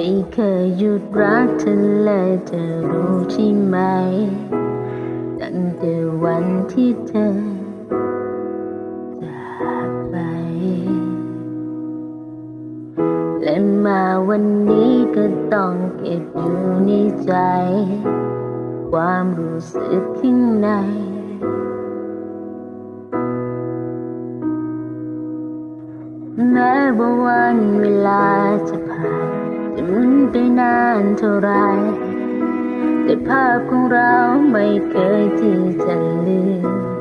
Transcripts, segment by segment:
ไม่เคยหยุดรักเธอเลยเธอรู้ใช่ไหม ตั้งแต่วันที่เธอจากไป และมาวันนี้ก็ต้องเก็บอยู่ในใจ ความรู้สึกข้างในแม้ว่าวันเวลาจะผ่าน หมุนไปนานเท่าไร แต่ภาพของเราไม่เคยที่จะลืม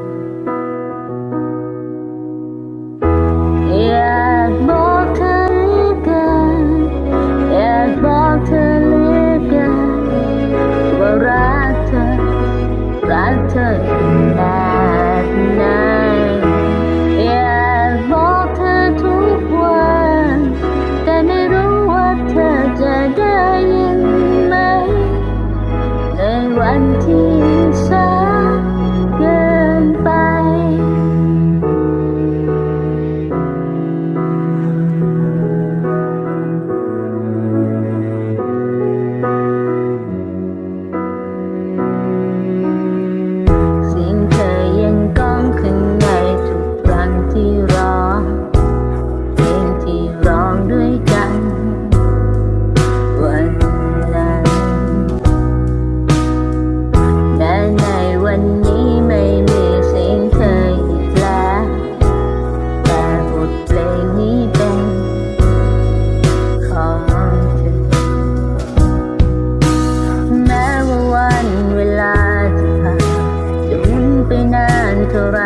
ไปนานเท่าไร